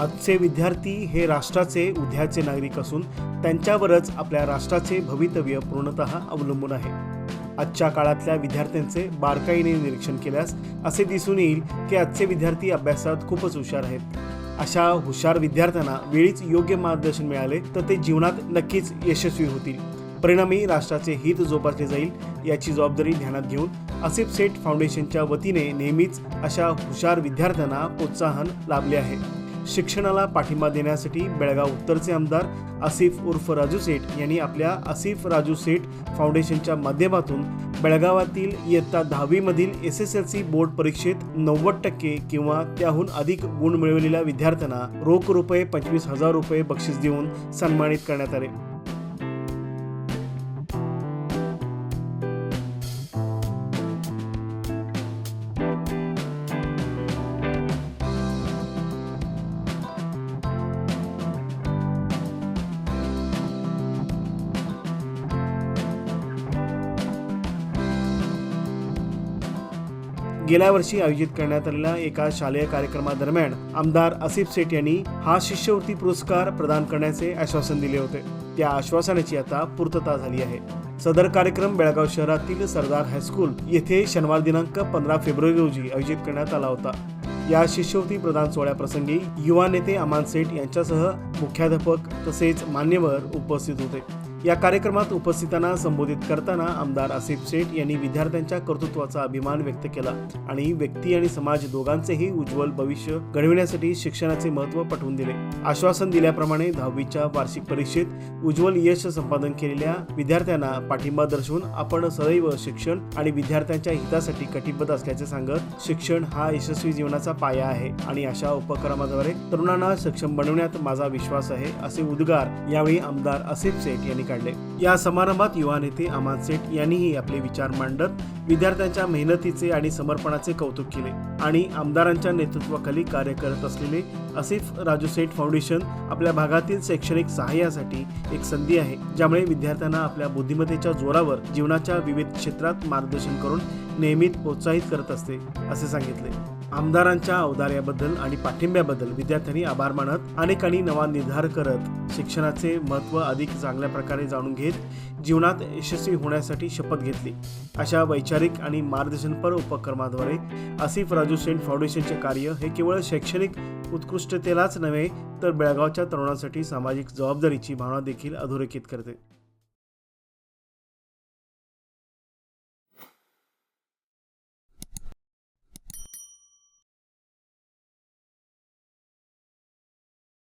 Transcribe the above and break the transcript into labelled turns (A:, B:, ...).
A: आजचे विद्यार्थी हे राष्ट्राचे उद्याचे नागरिक असून त्यांच्यावरच आपल्या राष्ट्राचे भवितव्य पूर्णतः अवलंबून आहे. आजच्या काळातल्या विद्यार्थ्यांचे बारकाईने निरीक्षण केल्यास असे दिसून येईल की आजचे विद्यार्थी अभ्यासात खूपच हुशार आहेत. अशा हुशार विद्यार्थ्यांना वेळीच योग्य मार्गदर्शन मिळाले तर ते जीवनात नक्कीच यशस्वी होतील. परिणामी राष्ट्राचे हित जोपासले जाईल याची जबाबदारी ध्यानात घेऊन असिफ सेठ फाउंडेशनच्या वतीने नेहमीच अशा हुशार विद्यार्थ्यांना प्रोत्साहन लाभले आहे. शिक्षणाला पाठिंबा देण्यासाठी बेळगाव उत्तरचे आमदार आसिफ उर्फ राजू सेठ यांनी आपल्या आसिफ राजू सेठ फाउंडेशनच्या माध्यमातून बेळगावातील इयत्ता दहावीमधील S S L C board परीक्षेत नव्वद टक्के किंवा त्याहून अधिक गुण मिळवलेल्या विद्यार्थ्यांना रोख रुपये पंचवीस हजार रुपये बक्षीस देऊन सन्मानित करण्यात आले. गेल्या वर्षी आयोजित करण्यात आलेल्या एका शालेय कार्यक्रमादरम्यान आमदार आसिफ सेठ यांनी हा शिष्यवृत्ती पुरस्कार प्रदान करण्याचे आश्वासन दिले होते. त्या आश्वासनाची आता पूर्तता झाली आहे. सदर कार्यक्रम बेळगाव शहरातील सरदार हायस्कूल येथे शनिवार दिनांक पंधरा फेब्रुवारी रोजी आयोजित करण्यात आला होता. या शिष्यवृत्ती प्रदान सोहळ्याप्रसंगी युवा नेते अमान सेठ यांच्यासह मुख्याध्यापक तसेच मान्यवर उपस्थित होते. या कार्यक्रमात उपस्थितांना संबोधित करताना आमदार आसिफ शेठ यांनी विद्यार्थ्यांच्या कर्तृत्वाचा अभिमान व्यक्त केला आणि व्यक्ती आणि समाज दोघांचेही उज्ज्वल भविष्य घडविण्यासाठी शिक्षणाचे महत्त्व पटवून दिले. आश्वासन दिल्याप्रमाणे दहावीच्या वार्षिक परीक्षेत उज्ज्वल यश संपादन केलेल्या विद्यार्थ्यांना पाठिंबा दर्शवून आपण सदैव शिक्षण आणि विद्यार्थ्यांच्या हितासाठी कटिबद्ध असल्याचे सांगत शिक्षण हा यशस्वी जीवनाचा पाया आहे आणि अशा उपक्रमाद्वारे तरुणांना सक्षम बनवण्यात माझा विश्वास आहे असे उद्गार यावेळी आमदार आसिफ सेठ यांनी काढले. या समारंभात युवा नेते अमान सेठ यांनीही आपले विचार मांडत विद्यार्थ्यांच्या मेहनतीचे आणि समर्पणाचे कौतुक केले आणि आमदारांच्या नेतृत्वाखाली कार्य करत असलेले असिफ राजू सेठ फाउंडेशन आपल्या भागातील शैक्षणिक सहाय्यासाठी एक संधी आहे ज्यामुळे विद्यार्थ्यांना आपल्या बुद्धिमत्तेच्या जोरावर जीवनाच्या विविध क्षेत्रात मार्गदर्शन करून नेहमी प्रोत्साहित करत असते असे सांगितले. आमदारांच्या औदार्याबद्दल आणि पाठिंब्याबद्दल विद्यार्थ्यांनी आभार मानत अनेकांनी नवा निर्धार करत शिक्षणाचे महत्त्व अधिक चांगल्या प्रकारे जाणून घेत जीवनात यशस्वी होण्यासाठी शपथ घेतली. अशा वैचारिक आणि मार्गदर्शनपर उपक्रमाद्वारे आसिफ राजू सेंट फाउंडेशनचे कार्य हे केवळ शैक्षणिक उत्कृष्टतेलाच नव्हे तर बेळगावच्या तरुणांसाठी सामाजिक जबाबदारीची भावना देखील अधोरेखित करते.